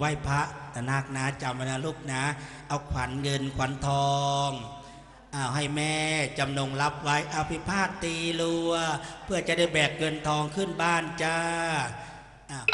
ไหว้พระตนาคนะจำไว้นะลูกนะ เอาขวัญเงินขวัญทองอาให้แม่จำนงรับไว้เอาพิพาทตีรัว เพื่อจะได้แบกเงินทองขึ้นบ้านจ้าอ้าว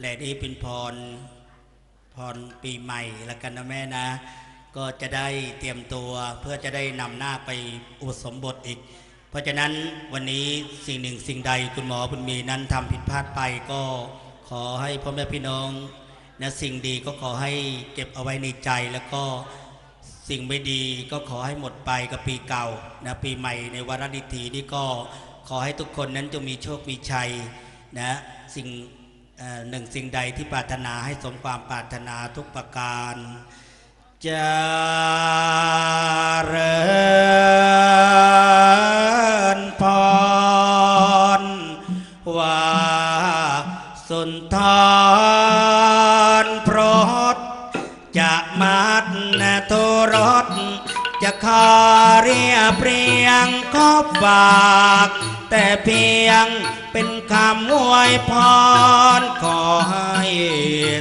และนี่เป็นพรพรปีใหม่แล้วกันนะแม่นะ ก็จะได้เตรียมตัวเพื่อจะได้นำหน้าไปอุปสมบทอีก เพราะฉะนั้นวันนี้สิ่งหนึ่งสิ่งใดคุณหมอบุญมีนั้นทำผิดพลาดไปก็ขอให้พ่อแม่พี่น้องนะสิ่งดีก็ขอให้เก็บเอาไว้ในใจแล้วก็สิ่งไม่ดีก็ขอให้หมดไปกับปีเก่านะปีใหม่ในวาระดิถีนี่ก็ขอให้ทุกคนนั้นจงมีโชคมีชัยนะสิ่ง หนึ่งสิ่งใดที่ปรารถนาให้สมความปรารถนาทุกประการเริญพรว่าสุนทรพรตจะมัดนะโทรสจะขอเรียบเรี ขอฝาก แต่เพียงเป็นคำอวยพร ขอให้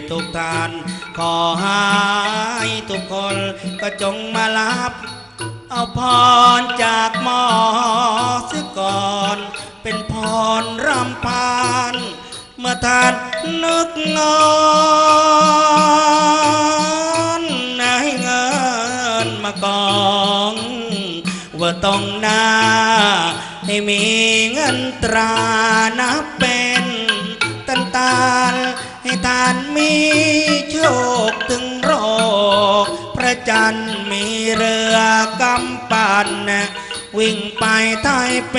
ทุกท่าน ขอให้ทุกคนก็จงมารับเอาพรจากหมอเสียก่อน เป็นพรรำพาน เมื่อท่านนึกงอ ต้องหน้า ให้มีเงินตรานับเป็นตันตาลให้ทานมีโชคถึงโรค พระจันทร์มีเรือกำปั่นวิ่งไปไทยเป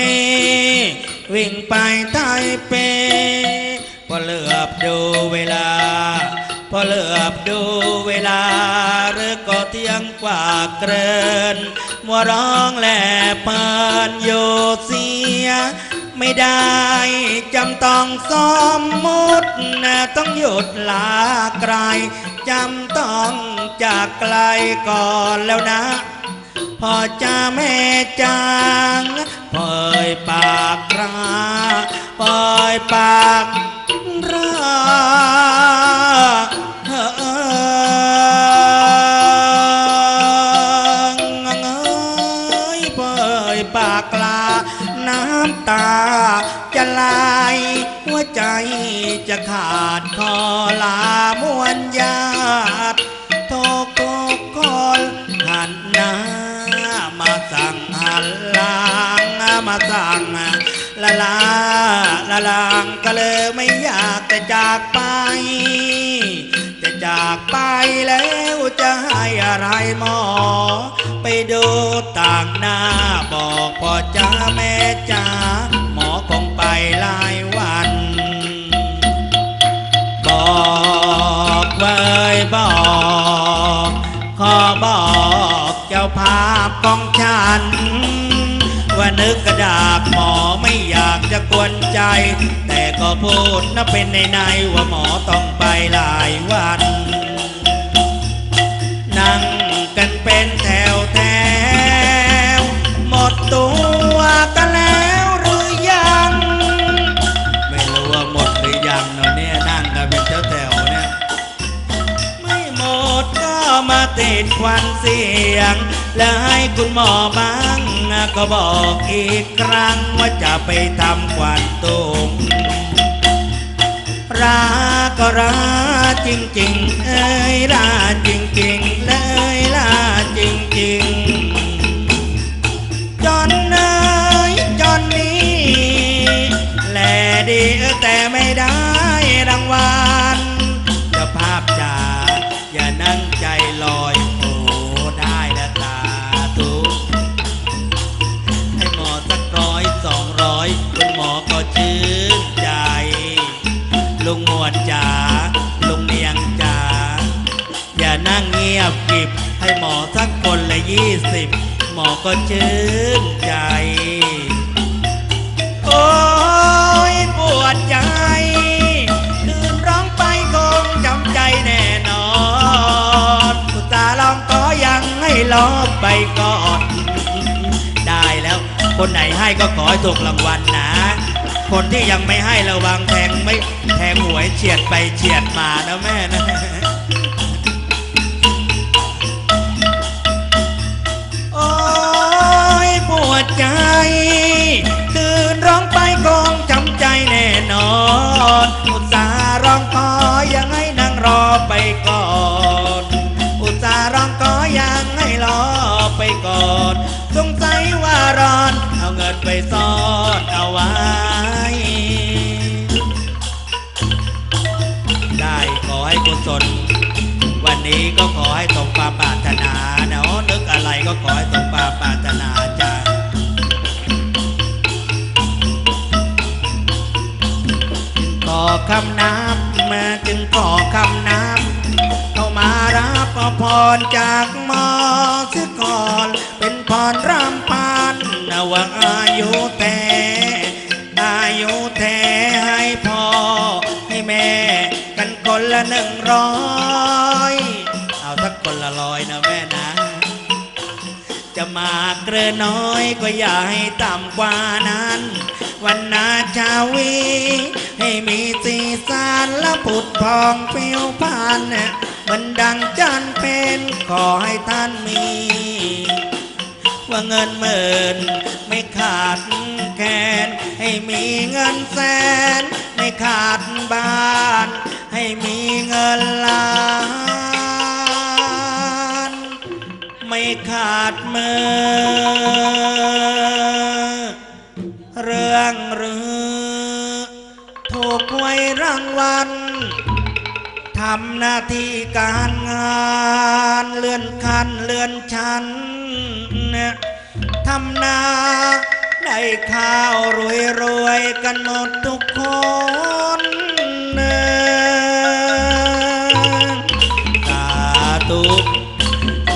วิ่งไปไทยเป พอเหลือบดูเวลา พอเหลือบดูเวลาหรือก็เที่ยงกว่าเกิน มัวร้องแหล่เปินอยู่เสีย ไม่ได้จำต้องสมมุตินะต้องหยุดลาไกลจำต้องจากไกลก่อนแล้วนะพอจะแม่จางเผยปากราเผยปากรา จะขาดคอลามวนญาติโทโกคอหันหน้ามาสั่งหันลังมาสั่งละลาละลางก็เลยไม่อยากจะจากไป จะจากไปแล้วจะให้อะไรหมอ ไปดูต่างหน้าบอกพ่อจ้าแม่จ้า บอกเจ้าภาพของฉัน ว่านึกกระดาษหมอไม่อยากจะกวนใจ แต่ก็พูดนะเป็นในในว่าหมอต้องไปหลายวัน ติดควันเสียง และให้คุณหมอบ้างก็บอกอีกครั้งว่าจะไปทำควันตุงรักก็รักจริงๆ เอ้ยรักจริงๆเลยรักจริงๆ จนเอ้ยจนนี้แลดีแต่ไม่ได้รางวัลจะภาพจากอย่านั่ง บกิบให้หมอสักคนละยี่สิบหมอก็ชื่นใจ โอ้ยปวดใจ คืนร้องไปคงจำใจแน่นอนอุตาลองก็ยังให้ลอบไปก่อนได้แล้ว คนไหนให้ก็ขอให้ถูกรางวัลนะ คนที่ยังไม่ให้ระวังแทงไม่แทงหวยเฉียดไปเฉียดมานะแม่นะ ไปก่อน อุตส่าห์ร้องขอยังให้รอไปก่อน สงสัยว่าร้อน เอาเงินไปซ่อนเอาไว้ ได้ขอให้กุศลวันนี้ก็ขอให้สมความปรารถนาเนาะนึกอะไรก็ขอให้สมความปรารถนาจ้าขอคำนับมาจึงขอคำ อาพรจากมอเสียก่อน เป็นพรรำพันนะว่าอายุแต่อายุแท้ให้พ่อให้แม่ กันคนละหนึ่งร้อยเอาสักคนละร้อยนะแม่นะ จะมาเกลือน้อยก็อย่าให้ต่ำกว่านั้น วันนาชาวี ปุดพองเปี้ยวพันเนี่ยมันดังจันเป็นขอให้ท่านมี ว่าเงินหมื่นไม่ขาดแคนให้มีเงินแสน ไม่ขาดบ้าน ให้มีเงินล้าน ไม่ขาดมือ ทำหน้าที่การงานเลื่อนขั้นเลื่อนชั้นเนี่ยทำนาได้ข้าวรวยรวยกันหมดทุกคนนี่ยสาธุ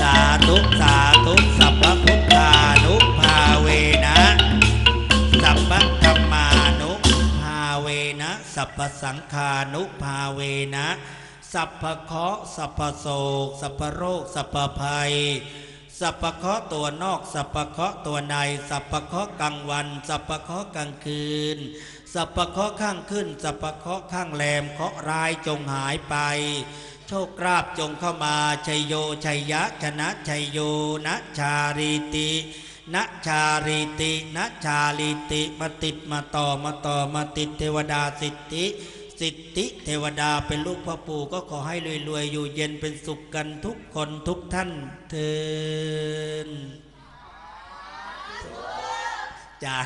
สาธุสาธุสัพพะพุทธานุภาเวนะสัพพะธรรมานุภาเวนะสัพพสังฆานุภาเวนะ สัพพะเคาะสัพพโศกสัพพโรค สัพพภัย สัพพะเคาะตัวนอก สัพพะเคาะตัวใน สัพพะเคาะกลางวัน สัพพะเคาะกลางคืน สัพพะเคาะข้างขึ้น สัพพะเคาะข้างแรมเคาะร้ายจงหายไป โชคลาภจงเข้ามาชัยโยชัยยะชนะชัยโยนะชาริตินะชาริตินะชาริติมาติดมาต่อมาต่อมาติดเทวดาสิทธิ สิทธิเทวดาเป็นลูกพ่อปู่ก็ขอให้รวยๆ อยู่เย็นเป็นสุขกันทุกคนทุกท่านเทินจ้า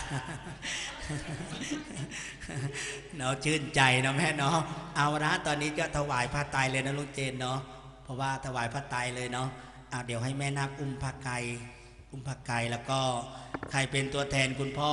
เนาะชื่นใจนะแม่เนาะเอาละตอนนี้ก็ถวายผ้าไตรเลยนะลุงเจนเนาะเพราะว่าถวายผ้าไตรเลยเนาะเอาเดี๋ยวให้แม่นาคอุ้มผ้าไกรอุ้มผ้าไกรแล้วก็ใครเป็นตัวแทนคุณพ่อ